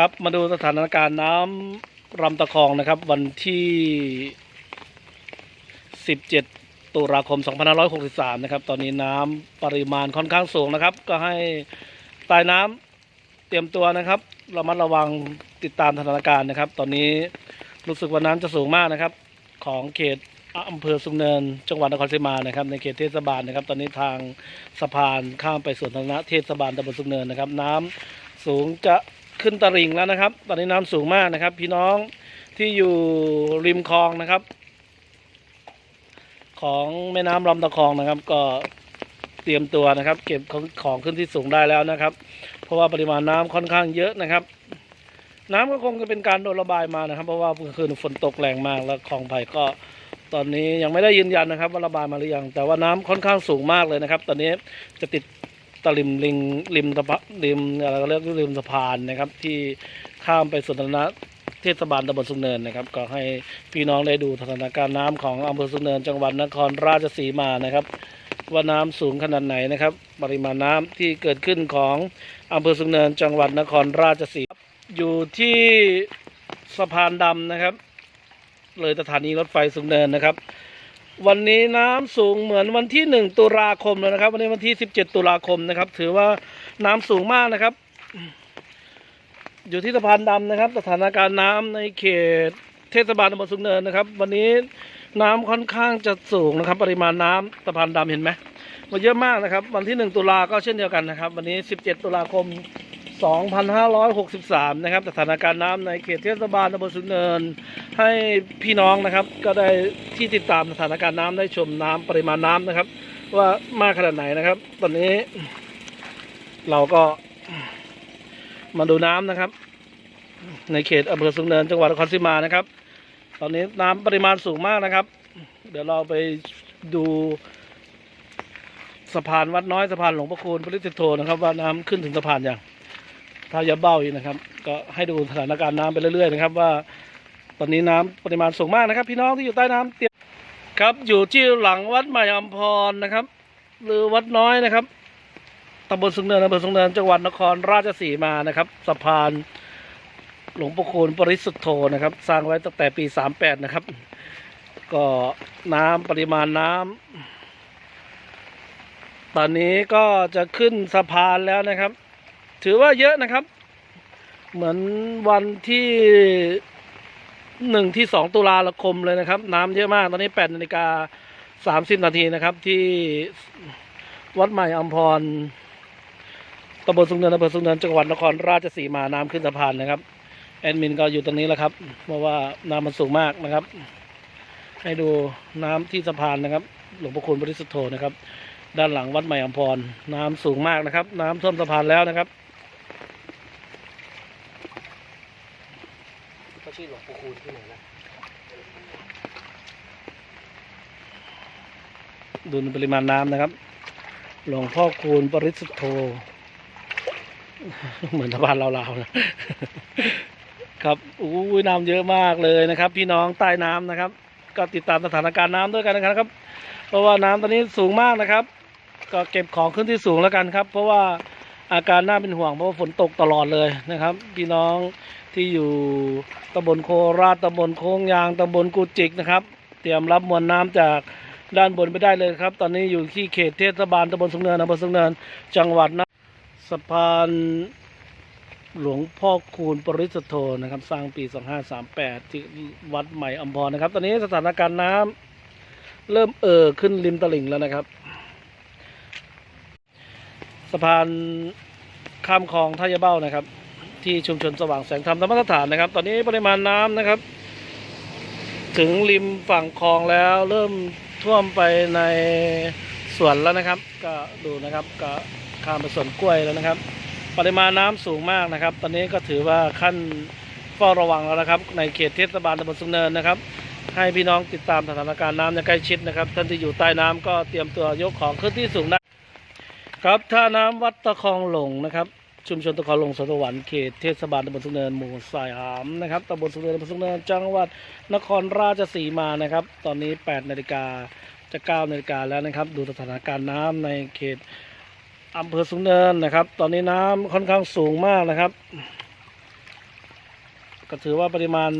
ครับมาดูสถานการณ์น้ำลำตะคองนะครับ วันที่ 17 ตุลาคม 2563 นะครับ ตอนนี้น้ำปริมาณค่อนข้างสูงนะครับ ก็ให้ใต้น้ำเตรียมตัวนะครับระมัดระวังติดตามสถานการณ์นะครับ ตอนนี้รู้สึกว่าน้ำจะสูงมากนะครับ ของเขตอำเภอสุงเนิน จังหวัดนครศรีมานะครับในเขตเทศบาลนะครับ ตอนนี้ทางสะพานข้ามไปสวนธาระเทศบาลตำบลสุงเนินนะครับ น้ำสูงจะ ขึ้นตลิ่งแล้วนะครับ ตอนนี้น้ำสูงมากนะครับ พี่น้องที่อยู่ริมคลองนะครับ ของแม่น้ำลำตะคองนะครับ ก็เตรียมตัวนะครับ เก็บของของขึ้นที่สูงได้แล้วนะครับ เพราะว่าปริมาณน้ำค่อนข้างเยอะนะครับ น้ำก็คงจะเป็นการโดนระบายมานะครับ เพราะว่าเมื่อคืนฝนตกแรงมากแล้วคลองไผ่ก็ตอนนี้ยังไม่ได้ยืนยันนะครับว่าระบายมาหรือยังแต่ว่าน้ำค่อนข้างสูงมากเลยนะครับ ตอนนี้จะติด ตลิมริงริมสะพานริมอะไรก็เรียกริมสะพานนะครับ ที่ข้ามไปสวนสาธารณะเทศบาลตำบลสุนเนินนะครับ ก็ให้พี่น้องได้ดูสถานการณ์น้ำของอำเภอสุนเนิน จังหวัดนครราชสีมานะครับ ว่าน้ำสูงขนาดไหนนะครับ ปริมาณน้ำที่เกิดขึ้นของอำเภอสุนเนิน จังหวัดนครราชสีมาอยู่ที่สะพานดำนะครับ เลยสถานีรถไฟสุนเนินนะครับ วันนี้น้ำสูงเหมือนวันที่1ตุลาคมแล้วนะครับ วันนี้วันที่17ตุลาคมนะครับ ถือว่าน้ำสูงมากนะครับ อยู่ที่สะพานดำนะครับ สถานการณ์น้ำในเขตเทศบาลตำบลสุนเนินนะครับ วันนี้น้ำค่อนข้างจะสูงนะครับ ปริมาณน้ำสะพานดำเห็นไหมมันเยอะมากนะครับ วันที่1ตุลาก็เช่นเดียวกันนะครับ วันนี้17ตุลาคม 2563 นะครับสถานการณ์น้ำในเขตเทศบาลตำบลสุนเนิน ให้พี่น้องนะครับก็ได้ที่ติดตามสถานการณ์น้ำได้ชมน้ำปริมาณน้ำนะครับ ว่ามากขนาดไหนนะครับ ตอนนี้ เราก็มาดูน้ำนะครับ ในเขตอำเภอสุนเนินจังหวัดนครศรีมานะครับ ตอนนี้น้ำปริมาณสูงมากนะครับ เดี๋ยวเราไปดูสะพานวัดน้อยสะพานหลวงพ่อคูณปริสิทโธนะครับว่าน้ำขึ้นถึงสะพานอย่าง ถ้ายาเบ้าอีกนะครับ ก็ให้ดูสถานการณ์น้ำไปเรื่อยๆนะครับ ว่า ตอนนี้น้ำปริมาณสูงมากนะครับ พี่น้องที่อยู่ใต้น้ำเตรียมครับอยู่ที่หลังวัดใหม่อมพรนะครับ หรือวัดน้อยนะครับตำบลสุงเนินอำเภอสุงเนินจังหวัดนครราชสีมานะครับสะพานหลวงพ่คูณปริสุทธโธนะครับ สร้างไว้ตั้งแต่ปี 38 นะครับ ก็น้ำปริมาณน้ำตอนนี้ก็จะขึ้นสะพานแล้วนะครับ ถือว่าเยอะนะครับ เหมือนวันที่หนึ่งที่สองตุลาคมเลยนะครับ น้ำเยอะมาก ตอนนี้แปดนาฬิกาสามสิบนาทีนะครับ ที่วัดใหม่อัมพรตำบลสุงเนินอำเภอสุงเนินจังหวัดนครราชสีมาน้ำขึ้นสะพานนะครับ แอดมินก็อยู่ตรงนี้แหละครับ เพราะว่าน้ำมันสูงมากนะครับ ให้ดูน้ำที่สะพานนะครับ หลวงพ่อคูณบริสุทธโธนะครับ ด้านหลังวัดใหม่อัมพร น้ำสูงมากนะครับ น้ำท่วมสะพานแล้วนะครับ ชื่อหลวงปู่คูณที่ไหนนะดูปริมาณน้ำนะครับ หลวงพ่อคูณปริสุทธโธ เหมือนสะพานลาวๆนะครับอู้ยน้ำเยอะมากเลยนะครับ พี่น้องใต้น้ำนะครับ ก็ติดตามสถานการณ์น้ำด้วยกันนะครับ เพราะว่าน้ำตอนนี้สูงมากนะครับ ก็เก็บของขึ้นที่สูงแล้วกันครับ เพราะว่า อาการน่าเป็นห่วงเพราะว่าฝนตกตลอดเลยนะครับ พี่น้องที่อยู่ตำบลโคราชตำบลโค้งยางตำบลกุจิกนะครับ เตรียมรับมวลน้ำจากด้านบนไปได้เลยครับ ตอนนี้อยู่ที่เขตเทศบาลตำบลสุงเนินอำเภอสุงเนินจังหวัดนะสะพานหลวงพ่อคูณปริสุทธโธนะครับ สร้างปี 2538 ที่วัดใหม่อัมพรนะครับ ตอนนี้สถานการณ์น้ำเริ่มเอ่อขึ้นริมตลิ่งแล้วนะครับะพานข้ามคลองท่ายเบ้านะครับ ที่ชุมชนสว่างแสงธรรมธรรมสถานนะครับ ตอนนี้ปริมาณน้ำนะครับ ถึงริมฝั่งคลองแล้วเริ่มท่วมไปในสวนแล้วนะครับ ก็ดูนะครับก็ข้ามไปสวนกล้วยแล้วนะครับ ปริมาณน้ำสูงมากนะครับ ตอนนี้ก็ถือว่าขั้นเฝ้าระวังแล้วนะครับ ในเขตเทศบาลตำบลสุงเนินนะครับ ให้พี่น้องติดตามสถานการณ์น้ำอย่างใกล้ชิดนะครับ ท่านที่อยู่ใต้น้ำก็เตรียมตัวยกของขึ้นที่สูงได้ ครับท่าน้ำวัดตะคองหลงนะครับ ชุมชนตะคองหลงสวรรค์เขตเทศบาลตำบลสุเนินหมู่สายหามนะครับตำบลสุเนินตำบลสุเนินจังหวัดนครราชสีมานะครับ ตอนนี้8นาฬิกาจะ9นาฬิกาแล้วนะครับ ดูสถานการณ์น้ำในเขตอำเภอสุเนินนะครับ ตอนนี้น้ำค่อนข้างสูงมากนะครับ ก็ถือว่าปริมาณ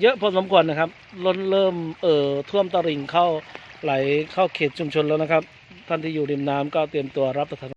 เยอะพอสมควรนะครับล้นเริ่มเอ่อท่วมตลิ่งเข้าไหลเข้าเขตชุมชนแล้วนะครับ ท่านที่อยู่ริมน้ำก็เตรียมตัวรับสถาน